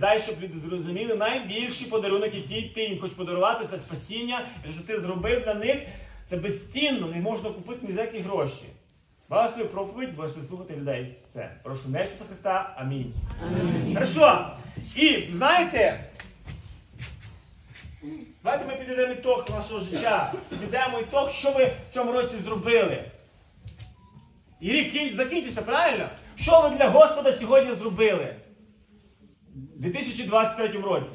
Дай, щоб люди зрозуміли, найбільший подарунок, який ти їм хочеш подарувати, це спасіння, що ти зробив для них, це безцінно, не можна купити ні за які гроші. Благословив проповідь, будеш слухати людей. Це. Прошу Ісуса Христа. Амінь. Хорошо. І знаєте, давайте ми підійдемо ітог нашого життя. Підемо ітог, що ви в цьому році зробили. І рік закінчився, правильно? Що ви для Господа сьогодні зробили? У 2023 році.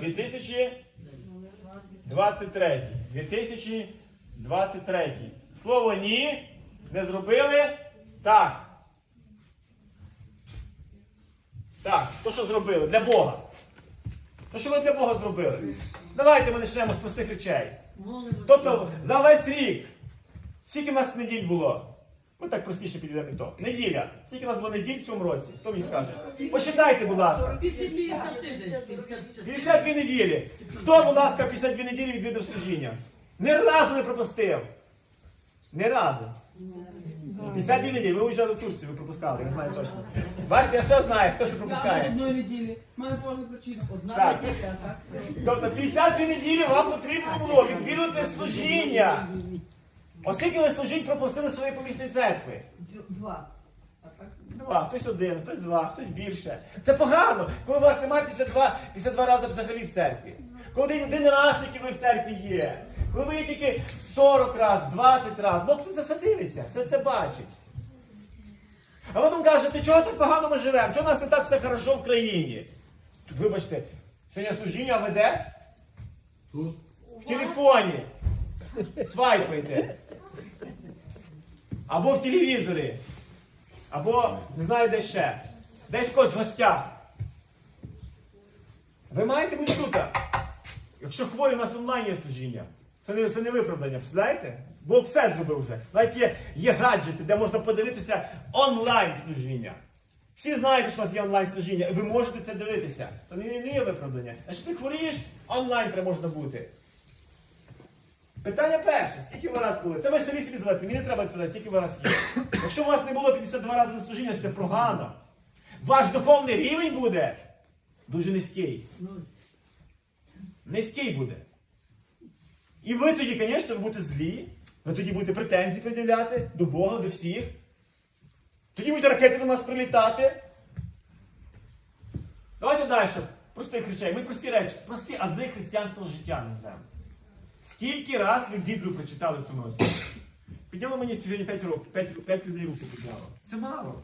2023. 2023. Слово ні. Не зробили. Так. Так, то що зробили? Для Бога. То що ви для Бога зробили? Давайте ми почнемо з простих речей. Тобто за весь рік. Скільки в нас неділь було? Ми так простіше підійдемо і то. Неділя. Скільки в нас було неділь в цьому році? Хто мені скаже? Посчитайте, будь ласка. 52 неділі. Хто, будь ласка, 52 неділі відвідав служіння? Ні разу не пропустив. Ні разу. 52 неділі. Ви уїжджали в Турцію, ви пропускали, я знаю точно. Бачите, я все знаю, хто що пропускає. Одної неділі. У мене поважна причина. Одна Так. неділя, а так все. Тобто 52 неділі вам потрібно було відвідувати служіння. Оскільки ви служінь пропустили свої помісні церкви. Два. Два, хтось один, хтось два, хтось більше. Це погано, коли у вас немає 52, 52 рази взагалі в церкві. Коли один, один раз тільки ви в церкві є. Коли ви є тільки 40 разів, 20 разів. Бог це все дивиться, все це бачить. А потім кажете, чого так погано ми живемо? Чого у нас не так все хорошо в країні? Тут, вибачте, сьогодні служіння веде Тут в телефоні. Свайпайте. Або в телевізорі. Або не знаю де ще. Десь когось в гостях. Ви маєте бути тут. Якщо хворі, у нас онлайн є служіння. Це не, це не виправдання, представляєте? Бог все зробив вже. Навіть є, є гаджети, де можна подивитися онлайн служіння. Всі знаєте, що у нас є онлайн служіння, і ви можете це дивитися. Це не, не є виправдання. А якщо ти хворієш, онлайн треба можна бути. Питання перше, скільки ви раз були? Це ви самі собі звати, мені не треба відповідати, скільки ви раз є. Якщо у вас не було 52 рази на служіння, це погано. Ваш духовний рівень буде дуже низький. Низький буде. І ви тоді, звісно, ви будете злі, ви тоді будете претензії пред'являти до Бога, до всіх. Тоді будуть ракети до нас прилітати. Давайте далі. Простих речей. Ми прості речі, прості ази християнського життя назвемо. Скільки раз ви Біблію прочитали в цьому році? Підняло мені сьогодні 5 років, 5, 5 людей руки підняло. Це мало.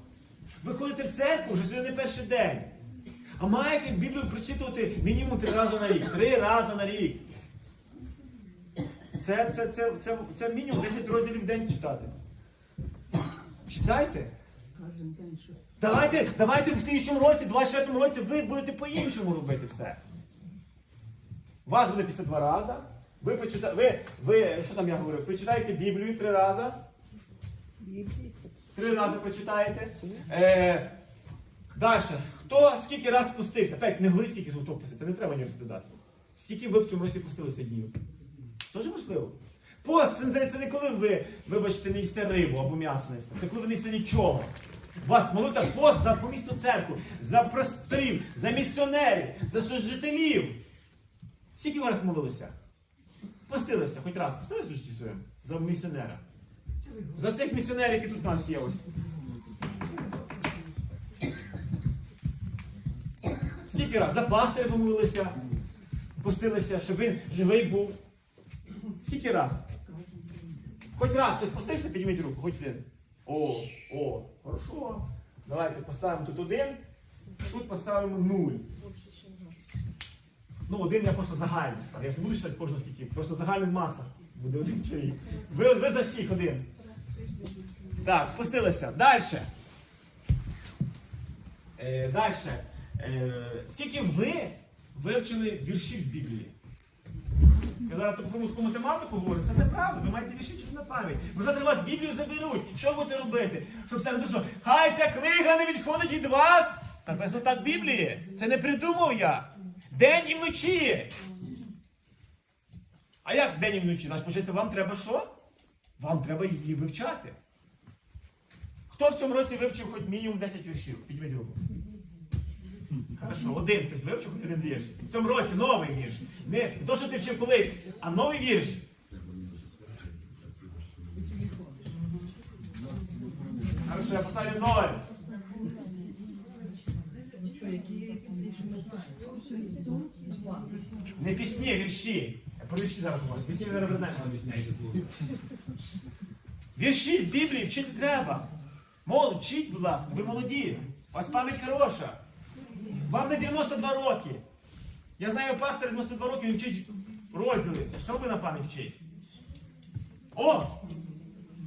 Ви ходите в церкву вже сьогодні не перший день. А маєте Біблію прочитувати мінімум три рази на рік. Три рази на рік. Це, це, це, це, це мінімум 10 розділів в день читати. Читайте. Давайте, давайте в слідчому році, 24 році, ви будете по-іншому робити все. Вас буде 52 рази. Ви почита... ви, ви, що там я говорив, прочитаєте Біблію три рази. Три рази прочитаєте. Е, далі. Хто скільки раз спустився? П'ять, не говори, скільки хто пустився, це не треба ні розглядати. Скільки ви в цьому році пустилися днів? Дуже важливо. Пост це, це, не коли ви, вибачте, не їсте рибу або м'ясо не їсте. Це коли ви не їсте нічого. У вас молитва пост за помісну церкву, за просторів, за місіонерів, за служителів. Скільки ви раз молилися? Постилися хоч раз, постилися в житті своєму за місіонера. За цих місіонерів, які тут у нас є ось. Скільки раз? За пастиря помолилися, постилися, щоб він живий був. Скільки раз? Хоч раз, хтось постився, підніміть руку, хоч один. О, о, хорошо. Давайте поставимо тут один, тут поставимо нуль. Ну, один я просто загальний. ставлю. Я ж не буду читати кожного скільки. Просто загальна маса. Буде один чоловік. Ви, ви за всіх один. Так, спустилися. Далі. Е, Далі. Е, скільки ви вивчили віршів з Біблії? Я зараз таку таку математику говорю, це неправда, ви маєте вірші чути на пам'ять. Бо завтра вас Біблію заберуть. Що будете робити? Щоб все написано, хай ця книга не відходить від вас. Так написано так в Біблії. Це не придумав я. День і вночі. А як день і вночі? Значить, почати вам треба що? Вам треба її вивчати. Хто в цьому році вивчив хоч мінімум 10 віршів? Підніміть руку. Хорошо, один хтось вивчив хоч один вірш. В цьому році новий вірш. Не то, що ти вчив колись, а новий вірш. Хорошо, я поставлю ноль. Не пісні, вірші. Я зараз у вас. Пісні зараз знаєте, що об'ясняєте. Вірші з Біблії вчити треба. Молодь, вчіть, будь ласка, ви молоді. У вас пам'ять хороша. Вам не 92 роки. Я знаю пастор 92 роки, він вчить розділи. Що ви на пам'ять вчить? О!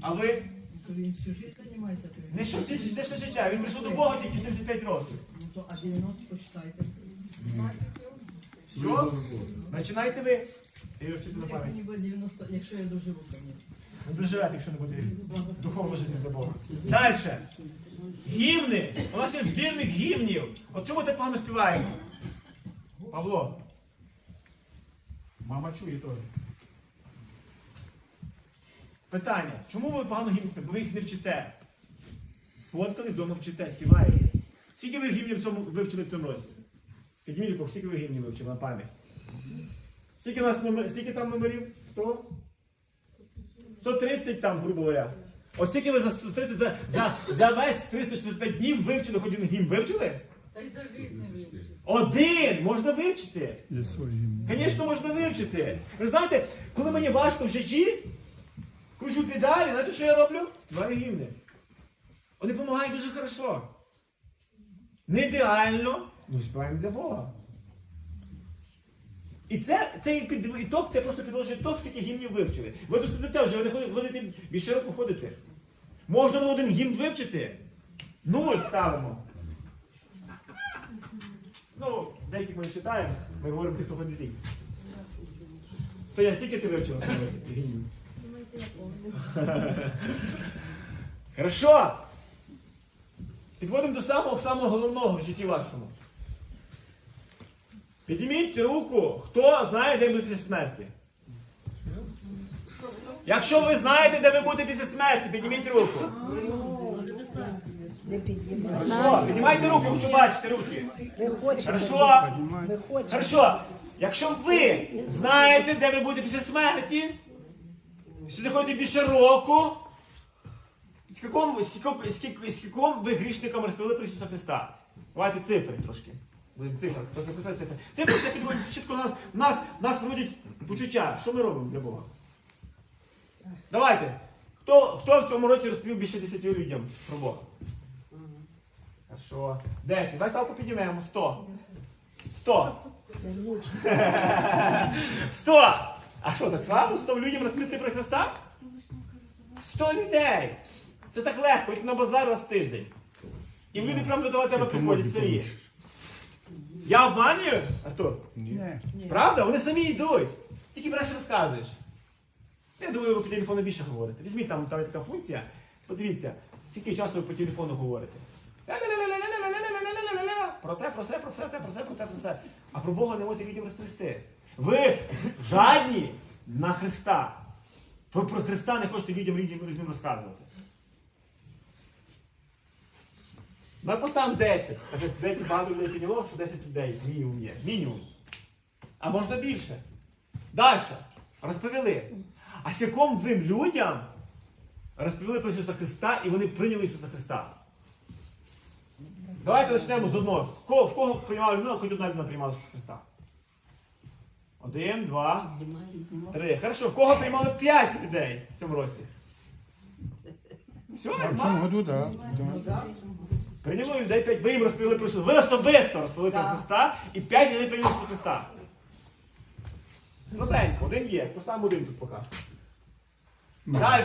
А ви? Займається. то Не що всі- не все життя. Він прийшов до Бога тільки 75 років. Ну то, а 90 посчитайте. Все? Починайте ви. І ви вчите на Як пам'ять. мені буде 90, якщо я доживу, звісно. Не доживете, якщо не буде духовно жити для Бога. Далі. Гімни. У нас є збірник гімнів. От чому ти погано співаєш? Павло. Мама чує теж. Питання. Чому ви погано гімн співаєте? Бо ви їх не вчите. Сфоткали, вдома вчите, співаєте. Скільки ви гімнів в цьому вивчили в цьому році? Підніміть руку, скільки ви гімнів вивчили на пам'ять? Скільки, нас номер... скільки там номерів? 100? 130 там, грубо говоря. Ось скільки ви за 130 за, за, за весь 365 днів вивчили хоч один гімн вивчили? Та й за життя не вивчиш. Один! Можна вивчити. Звісно, можна вивчити. Ви знаєте, коли мені важко в житті, кручу педалі, знаєте, що я роблю? Співаю гімни. Вони допомагають дуже хорошо. Не ідеально, ну співаємо для Бога. І це, цей під- ітог, це просто підложує ітог, скільки гімнів вивчили. Ви тут сидите вже, ви не ходите, більше року ходите. Можна було один гімн вивчити. Нуль ставимо. Ну, деяких ми не читаємо, ми говоримо тих, хто ходить рік. Соня, скільки ти вивчила? Хорошо. Підводимо до самого самого головного в житті вашому. Підніміть руку, хто знає, де ви будете після смерті. Якщо ви знаєте, де ви будете після смерті, підніміть руку. Хорошо, піднімайте руку, хочу бачити руки. Хорошо. Хорошо. Якщо ви знаєте, де ви будете після смерті, сюди ходите більше року, з якому, з якому, з якому- з якому ви грішником розповіли про Ісуса Христа? Давайте цифри трошки. Будемо цифри, трохи писати цифри. Цифри це підводить чітко нас, нас, нас проводять почуття. Що ми робимо для Бога? Давайте. Хто, хто в цьому році розповів більше 10 людям про Бога? Хорошо. 10. Давай ставку піднімемо. 100. 100. 100. А що, так слабо? 100 людям розповісти про Христа? 100 людей. Це так легко, як на базар раз в тиждень. І люди прямо до тебе приходять самі. Я обманюю, Артур? Ні. Правда? Вони самі йдуть. Тільки краще розказуєш. Я думаю, ви по телефону більше говорите. Візьміть там, там є така функція. Подивіться, скільки часу ви по телефону говорите. Про те, про все, про все, те, про все, про те, про все. А про Бога не можете людям розповісти. Ви жадні на Христа. Ви про Христа не хочете людям людям людям розказувати. Ми поставимо 10. Каже, деякі багато людей підняло, що 10 людей мінімум є. Мінімум. А можна більше. Далі. Розповіли. А скільком ви людям розповіли про Ісуса Христа і вони прийняли Ісуса Христа? Давайте почнемо з одного. В кого, в кого приймала людина, хоч одна людина приймала Ісуса Христа? Один, два, три. Хорошо, в кого приймали п'ять людей в цьому році? Все, в цьому нормально. году, так. Ну, Прийняли людей п'ять, ви їм розповіли про Ісуса. Ви особисто розповіли про Христа і п'ять людей прийняли Ісуса Христа. Слабенько, один є. Поставимо один тут поки. Далі.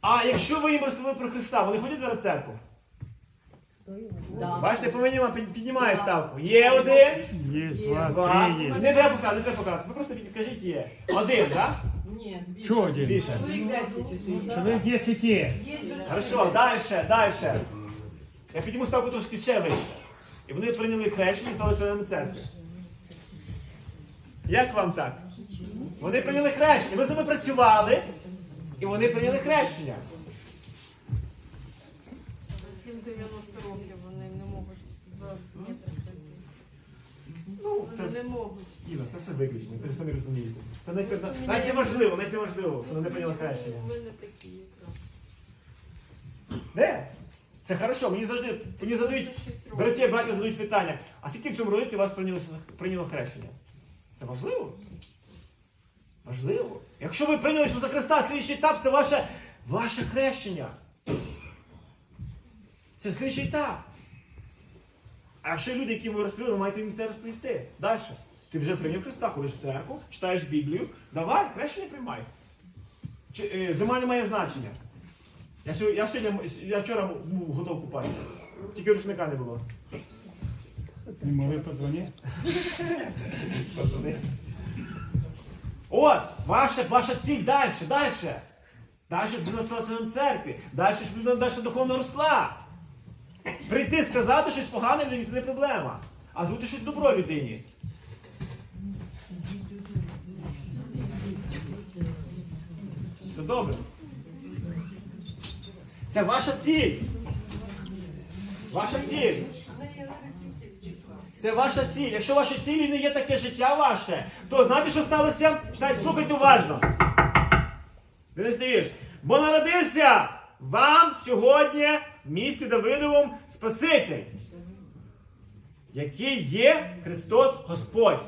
А якщо ви їм розповіли про Христа, вони ходять зараз в церкву? Да. Бачите, повинні піднімає ставку. Є один, Є два, два. три є. Не треба показати, не треба показати. Ви просто кажіть є. Один, так? Ні, більше. Чого один? Більше. Чоловік 10 ось. Чоловік 10 є. Хорошо, далі, далі. Я підніму ставку трошки ще вище. І вони прийняли хрещення і стали членами церкви. Як вам так? Вони прийняли хрещення. Ви з ними працювали, і вони прийняли хрещення. 90 років, вони не можуть два метри пройти. Ну, це, Вони не можуть. Іна, це все виключно, ви ж самі розумієте. Це навіть, Ну, навіть мені- не важливо, навіть не важливо, що не прийняли хрещення. У мене такі. Де? Це хорошо, мені завжди, мені задають, браті і браті задають питання, а скільки в цьому році вас прийняло, прийняло хрещення? Це важливо? Важливо. Якщо ви прийняли Ісуса Христа, слідчий етап це ваше, ваше хрещення. Це слідчий етап. А якщо люди, які ви розповіли, ви маєте їм це розповісти. Далі. Ти вже прийняв Христа, ходиш в церкву, читаєш Біблію, давай, хрещення приймай. Чи, е, зима не має значення. Я, сьогодні, я, сьогодні, я вчора був готов купатися. Тільки рушника не було. Не могли позвонити? Позвони. От, ваша, ваша ціль далі, далі. Далі щоб ви навчалися на церкві. Далі, щоб людина далі духовно росла. Прийти сказати щось погане людині це не проблема. А зробити щось добро людині. Все добре. Це ваша ціль. Ваша ціль. Це ваша ціль. Якщо ваша цілі не є таке життя ваше, то знаєте, що сталося? Читайте, слухайте уважно. Денис Левіч, бо народився вам сьогодні в місті Давидовому Спаситель, який є Христос Господь.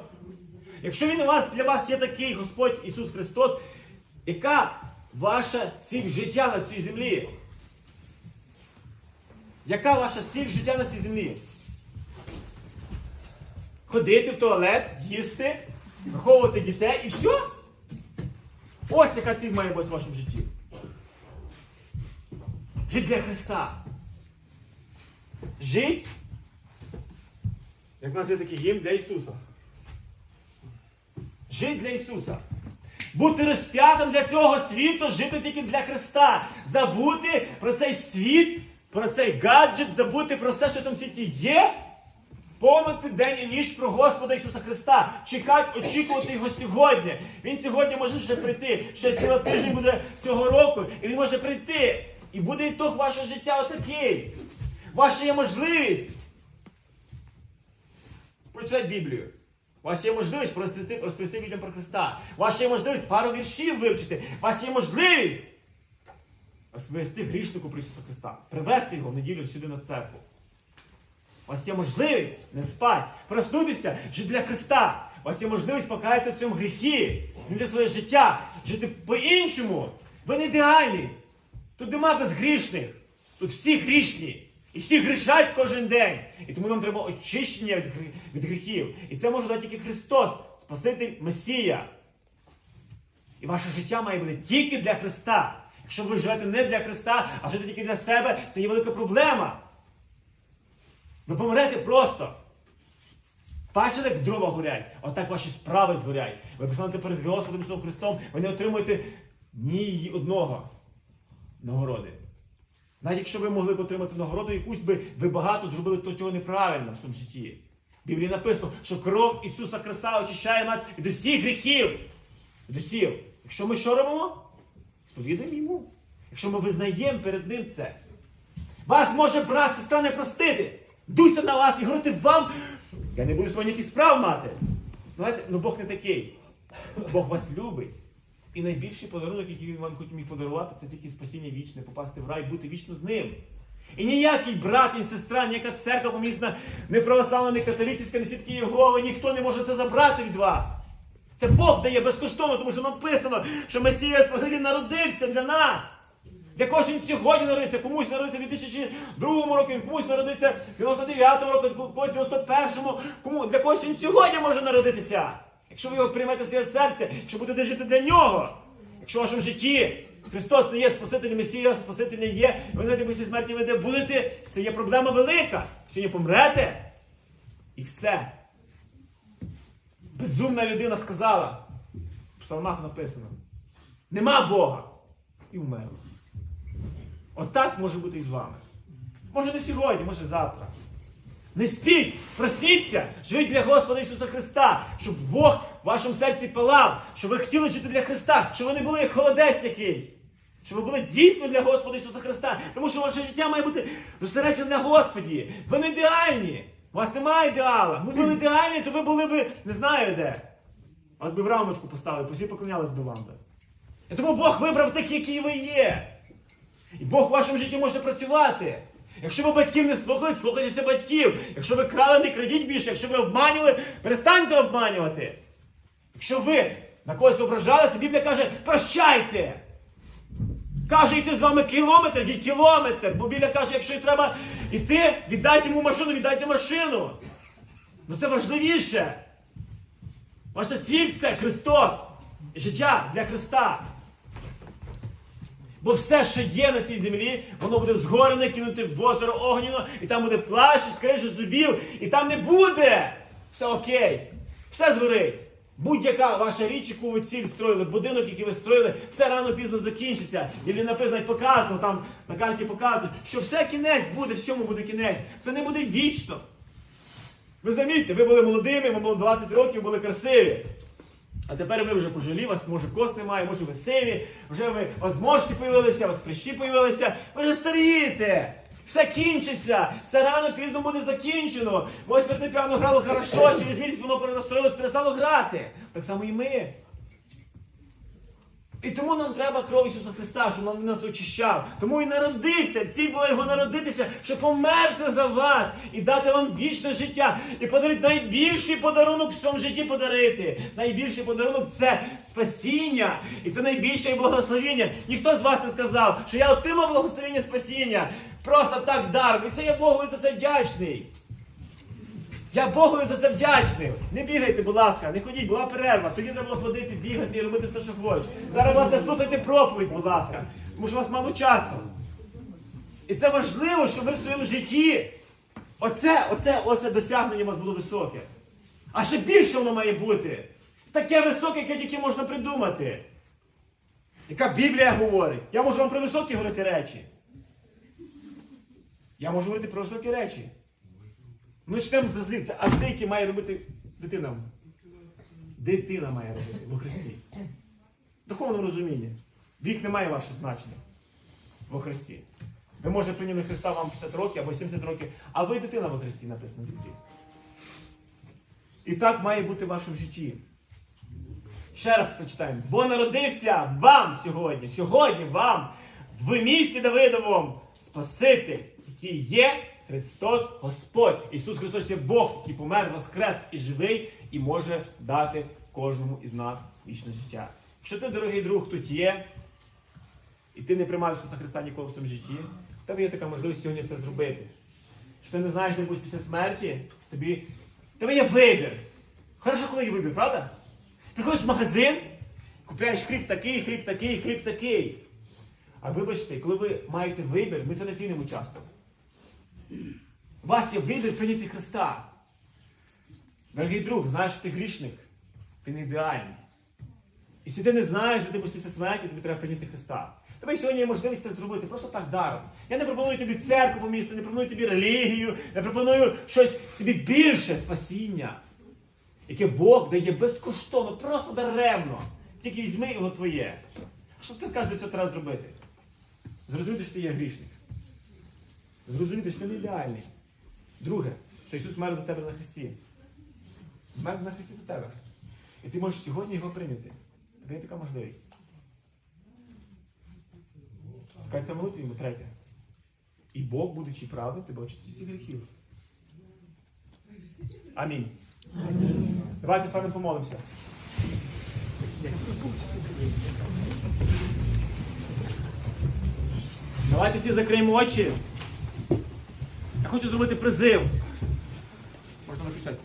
Якщо він у вас для вас є такий Господь Ісус Христос, яка ваша ціль життя на цій землі? Яка ваша ціль життя на цій землі? Ходити в туалет, їсти, виховувати дітей і все? Ось яка ціль має бути в вашому житті. Жити для Христа. Жити, як в нас є такий гімн для Ісуса. Жити для Ісуса. Бути розп'ятим для цього світу, жити тільки для Христа. Забути про цей світ, про цей гаджет, забути про все, що в цьому світі є. Помнити день і ніч про Господа Ісуса Христа. Чекати, очікувати Його сьогодні. Він сьогодні може ще прийти. Ще цілий тиждень буде цього року. І він може прийти. І буде ітог вашого життя отакий. Ваша є можливість. Прочитати Біблію. У вас є можливість розповісти, людям про Христа. У вас є можливість пару віршів вивчити. У вас є можливість розповісти грішнику про Ісуса Христа. Привести його в неділю сюди на церкву. У вас є можливість не спати, проснутися, жити для Христа. У вас є можливість покаятися в своєму гріхі, змінити своє життя, жити по-іншому. Ви не ідеальні. Тут нема безгрішних. Тут всі грішні. І всі грішать кожен день. І тому нам треба очищення від, від гріхів. І це може дати тільки Христос, Спаситель Месія. І ваше життя має бути тільки для Христа. Якщо ви живете не для Христа, а живете тільки для себе, це є велика проблема. Ви помрете просто. Бачите, як дрова горять, отак ваші справи згорять. Ви пристанете перед Господом Ісусом Христом, ви не отримуєте ні одного нагороди. Навіть якщо ви могли б отримати нагороду якусь би, ви багато зробили то, чого неправильно в своєму житті. В Біблії написано, що кров Ісуса Христа очищає нас від усіх гріхів. Від усіх. Якщо ми що робимо? Сповідуємо йому. Якщо ми визнаємо перед Ним це. Вас може брат, сестра не простити. Дуйся на вас і говорити вам. Я не буду вами ніяких справ мати. Знаєте, ну Бог не такий. Бог вас любить. І найбільший подарунок, який він вам хоч міг подарувати, це тільки спасіння вічне, попасти в рай, бути вічно з ним. І ніякий брат, ні сестра, ніяка церква помісна, не православна, не католицька, не свідки Єгови, ніхто не може це забрати від вас. Це Бог дає безкоштовно, тому що написано, що Месія Спаситель народився для нас. Для когось він сьогодні народився, комусь народився в 2002 році, комусь народився в 99-му році, комусь в 91-му, кому для когось він сьогодні може народитися. Якщо ви його приймете в своє серце, якщо будете жити для нього, якщо в вашому житті Христос не є Спасителем Месія, Спаситель не є, ви знаєте, після смерті ви де будете, це є проблема велика. Сьогодні помрете і все. Безумна людина сказала, в псалмах написано, нема Бога. І вмерла. Отак може бути і з вами. Може не сьогодні, може завтра. Не спіть, просніться, живіть для Господа Ісуса Христа, щоб Бог в вашому серці палав, щоб ви хотіли жити для Христа, щоб ви не були як холодець якийсь. Щоб ви були дійсно для Господа Ісуса Христа. Тому що ваше життя має бути зосереджене на Господі. Ви не ідеальні. У вас немає ідеала. Ви були ідеальні, то ви були б не знаю де. Вас би в рамочку поставили, всі поклонялись би вам. би. І тому Бог вибрав таких, які ви є. І Бог в вашому житті може працювати. Якщо ви батьків не слухали, слухайтеся батьків. Якщо ви крали, не крадіть більше. Якщо ви обманювали, перестаньте обманювати. Якщо ви на когось ображалися, Біблія каже, прощайте. Каже, йти з вами кілометр, йдіть кілометр. Бо Біблія каже, якщо треба йти, віддайте йому машину, віддайте машину. Ну це важливіше. Ваша ціль це Христос. Життя для Христа. Бо все, що є на цій землі, воно буде згорене, кинути в озеро огняно, і там буде плащ, скрижі зубів, і там не буде. Все окей. Все згорить. Будь-яка ваша річ, яку ви ціль строїли, будинок, який ви строїли, все рано пізно закінчиться. І написано, показано, там на карті показано, що все кінець буде, всьому буде кінець. Це не буде вічно. Ви замітьте, ви були молодими, вам було 20 років, були красиві. А тепер ви вже пожилі, вас може кос немає, може ви сиві, вже ви вас зморшки появилися, вас прищі появилися, ви вже старієте. Все кінчиться, все рано пізно буде закінчено. Ось фортепіано грало хорошо, через місяць воно перенастроїлось, перестало грати. Так само і ми. І тому нам треба кров Ісуса Христа, щоб він нас очищав. Тому і народився. Ціль була його народитися, щоб померти за вас і дати вам вічне життя. І подарити найбільший подарунок в цьому житті подарити. Найбільший подарунок це спасіння. І це найбільше благословіння. Ніхто з вас не сказав, що я отримав благословіння спасіння. Просто так даром. І це я Богу і за це вдячний. Я Богові за це вдячний. Не бігайте, будь ласка, не ходіть, була перерва. Тоді треба було ходити, бігати і робити все, що хочеш. Зараз, ласка, слухайте проповідь, будь ласка, тому що у вас мало часу. І це важливо, щоб ви в своєму житті. Оце, оце, оце досягнення у вас було високе. А ще більше воно має бути. Таке високе, яке тільки можна придумати. Яка Біблія говорить? Я можу вам про високі говорити речі. Я можу говорити про високі речі. Ми читаємо з ази. Це ази, які має робити дитина. Дитина має робити во Христі. В духовному розумінні. Вік не має вашого значення во Христі. Ви може прийняли Христа вам 50 років або 70 років, а ви дитина во Христі написано в І так має бути в вашому житті. Ще раз прочитаємо. Бо народився вам сьогодні, сьогодні вам в місті Давидовому Спаситель, який є Христос Господь. Ісус Христос є Бог, який помер, воскрес і живий, і може дати кожному із нас вічне життя. Якщо ти, дорогий друг, тут є, і ти не приймав Ісуса Христа ніколи в своєму житті, в тебе є така можливість сьогодні це зробити. Що ти не знаєш, де будеш після смерті, тобі тебе є вибір. Хорошо, коли є вибір, правда? Приходиш в магазин, купляєш хліб такий, хліб такий, хліб такий. А вибачте, коли ви маєте вибір, ми це не цінимо часто. У вас є вибір прийняти Христа. Дорогий друг, знаєш, що ти грішник, ти не ідеальний. І якщо ти не знаєш, де ти будеш після смерті, тобі треба прийняти Христа. Тебе сьогодні є можливість це зробити просто так даром. Я не пропоную тобі церкву по місту, не пропоную тобі релігію, не пропоную щось тобі більше спасіння, яке Бог дає безкоштовно, просто даремно. Тільки візьми його твоє. Що ти скажеш, що це треба зробити? Зрозуміти, що ти є грішник. Зрозуміти, що ти не ідеальний. Друге, що Ісус мер за тебе на Христі. Мер на Христі за тебе. І ти можеш сьогодні його прийняти. Тобі є така можливість. Скажеться молитві йому третє. І Бог, будучи правди, тебе очистить зі гріхів. Амінь. Давайте з вами помолимося. Давайте всі закриємо очі. Я хочу зробити призив. Можна виключати.